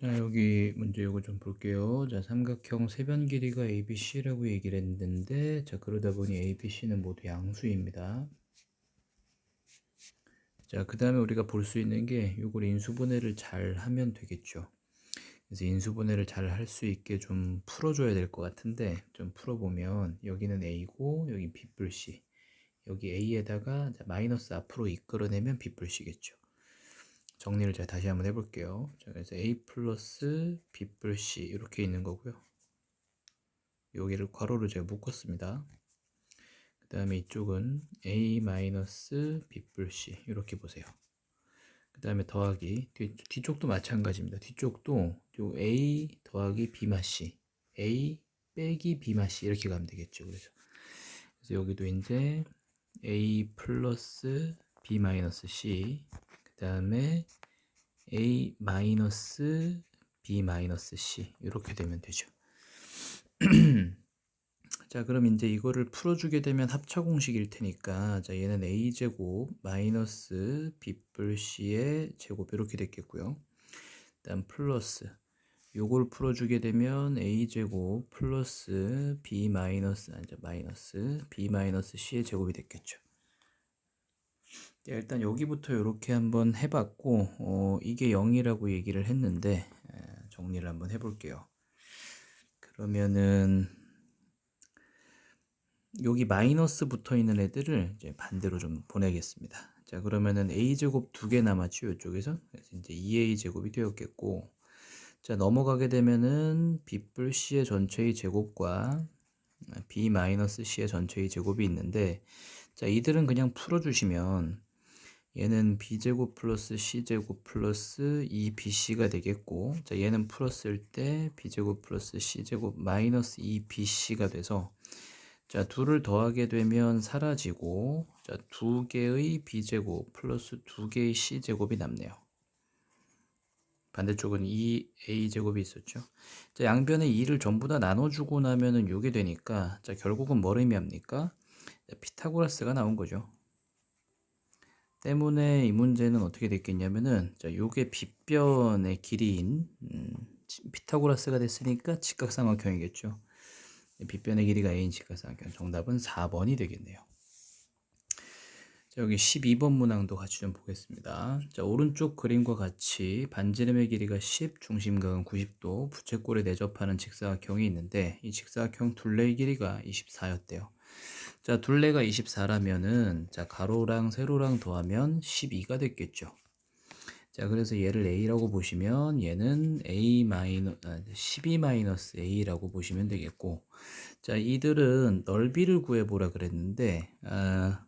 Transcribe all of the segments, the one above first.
자, 여기 문제 요거 좀 볼게요. 자, 삼각형 세변 길이가 ABC라고 얘기를 했는데, 자, 그러다 보니 ABC는 모두 양수입니다. 자, 그 다음에 우리가 볼 수 있는 게 요걸 인수분해를 잘 하면 되겠죠. 그래서 인수분해를 잘 할 수 있게 좀 풀어줘야 될 것 같은데, 좀 풀어보면 여기는 A고, 여기 B 뿔 C. 여기 A에다가 자, 마이너스 앞으로 이끌어내면 B 뿔 C겠죠. 정리를 제가 다시 한번 해볼게요. 자, 그래서 A 플러스 B 뿔 C 이렇게 있는 거고요. 여기를 괄호로 제가 묶었습니다. 그 다음에 이쪽은 A 마이너스 B 뿔 C 이렇게 보세요. 그 다음에 더하기 뒤, 뒤쪽도 마찬가지입니다. 뒤쪽도 요 A 더하기 B 마 C A 빼기 B 마 C 이렇게 가면 되겠죠. 그래서, 그래서 여기도 이제 A 플러스 B 마이너스 C 그 다음에 a 마이너스 b 마이너스 c 이렇게 되면 되죠. 자 그럼 이제 이거를 풀어주게 되면 합차 공식일 테니까 자 얘는 a 제곱 마이너스 b 뿔 c의 제곱 이렇게 됐겠고요. 일단 플러스 요걸 풀어주게 되면 a 제곱 플러스 b 마이너스 아니 마이너스 b 마이너스 c의 제곱이 됐겠죠. 네, 일단 여기부터 이렇게 한번 해봤고 어, 이게 0이라고 얘기를 했는데 정리를 한번 해볼게요. 그러면은 여기 마이너스 붙어 있는 애들을 이제 반대로 좀 보내겠습니다. 자 그러면은 a 제곱 두 개 남았죠 이쪽에서 그래서 이제 2a 제곱이 되었겠고 자 넘어가게 되면은 b 뿔 c의 전체의 제곱과 b 마이너스 c의 전체의 제곱이 있는데 자 이들은 그냥 풀어주시면 얘는 b제곱 플러스 c제곱 플러스 2bc가 되겠고 자 얘는 풀었을 때 b제곱 플러스 c제곱 마이너스 2bc가 돼서 자 둘을 더하게 되면 사라지고 자 두 개의 b제곱 플러스 두 개의 c제곱이 남네요. 반대쪽은 2a제곱이 있었죠. 자 양변에 2를 전부 다 나눠주고 나면은 요게 되니까 자 결국은 뭘 의미합니까? 피타고라스가 나온 거죠. 때문에 이 문제는 어떻게 됐겠냐면은 자 요게 빗변의 길이인 음, 피타고라스가 됐으니까 직각삼각형이겠죠. 빗변의 길이가 a인 직각삼각형 정답은 4번이 되겠네요. 자, 여기 12번 문항도 같이 좀 보겠습니다. 자, 오른쪽 그림과 같이 반지름의 길이가 10, 중심각은 90도, 부채꼴에 내접하는 직사각형이 있는데 이 직사각형 둘레의 길이가 24였대요. 자, 둘레가 24라면은 자, 가로랑 세로랑 더하면 12가 됐겠죠. 자, 그래서 얘를 a라고 보시면 얘는 a 마이너 아, 12 마이너스 a라고 보시면 되겠고. 자, 이들은 넓이를 구해 보라 그랬는데 아,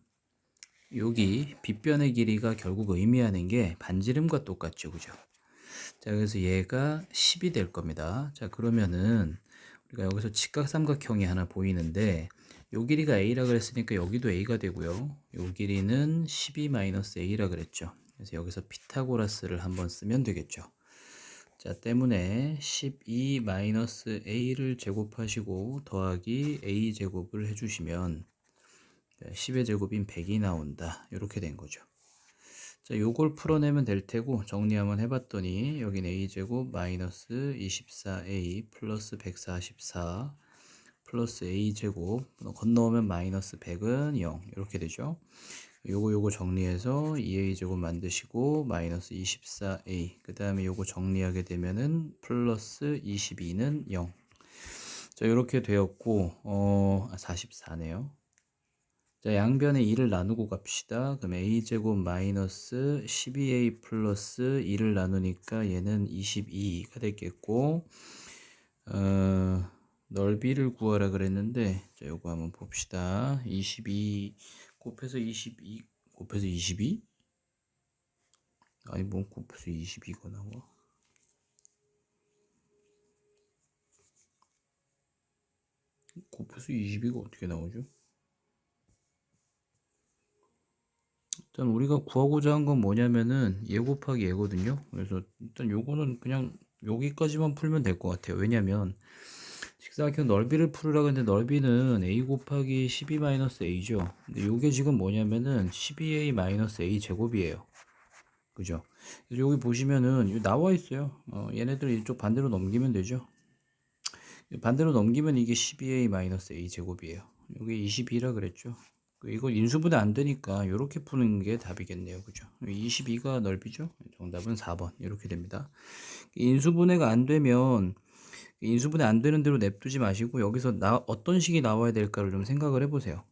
여기 빗변의 길이가 결국 의미하는 게 반지름과 똑같죠. 그죠? 자, 그래서 얘가 10이 될 겁니다. 자, 그러면은 우리가 여기서 직각삼각형이 하나 보이는데 요 길이가 a라 그랬으니까 여기도 a가 되고요. 요 길이는 12-a라 그랬죠. 그래서 여기서 피타고라스를 한번 쓰면 되겠죠. 자, 때문에 12-a를 제곱하시고 더하기 a 제곱을 해주시면 10의 제곱인 100이 나온다. 이렇게 된 거죠. 자, 요걸 풀어내면 될 테고 정리 한번 해봤더니 여긴 a제곱 마이너스 24a 플러스 144 플러스 a제곱 건너오면 마이너스 100은 0 이렇게 되죠 요거 요거 정리해서 2a제곱 만드시고 마이너스 24a 그 다음에 요거 정리하게 되면은 플러스 22는 0 자, 이렇게 되었고, 어, 44네요. 자, 양변에 2를 나누고 갑시다. 그럼 a제곱 마이너스 12a 플러스 2를 나누니까 얘는 22가 되겠고, 어, 넓이를 구하라 그랬는데 자 요거 한번 봅시다. 22 곱해서 22 곱해서 22 아니 뭔 곱해서 22가 나와 곱해서 22가 어떻게 나오죠 일단 우리가 구하고자 한 건 뭐냐면은 예 곱하기 예거든요 그래서 일단 요거는 그냥 여기까지만 풀면 될 것 같아요 왜냐면 직사각형 넓이를 풀으라고 했는데 넓이는 a 곱하기 12-a죠. 근데 이게 지금 뭐냐면은 12a-a 제곱이에요. 그죠? 그래서 여기 보시면은 나와 있어요. 어, 얘네들 이쪽 반대로 넘기면 되죠. 반대로 넘기면 이게 12a-a 제곱이에요. 여기 22라 그랬죠. 그 이거 인수분해 안 되니까 이렇게 푸는 게 답이겠네요. 그죠? 22가 넓이죠? 정답은 4번. 이렇게 됩니다. 인수분해가 안 되면 인수분해 안 되는 대로 냅두지 마시고 여기서 나 어떤 식이 나와야 될까를 좀 생각을 해보세요.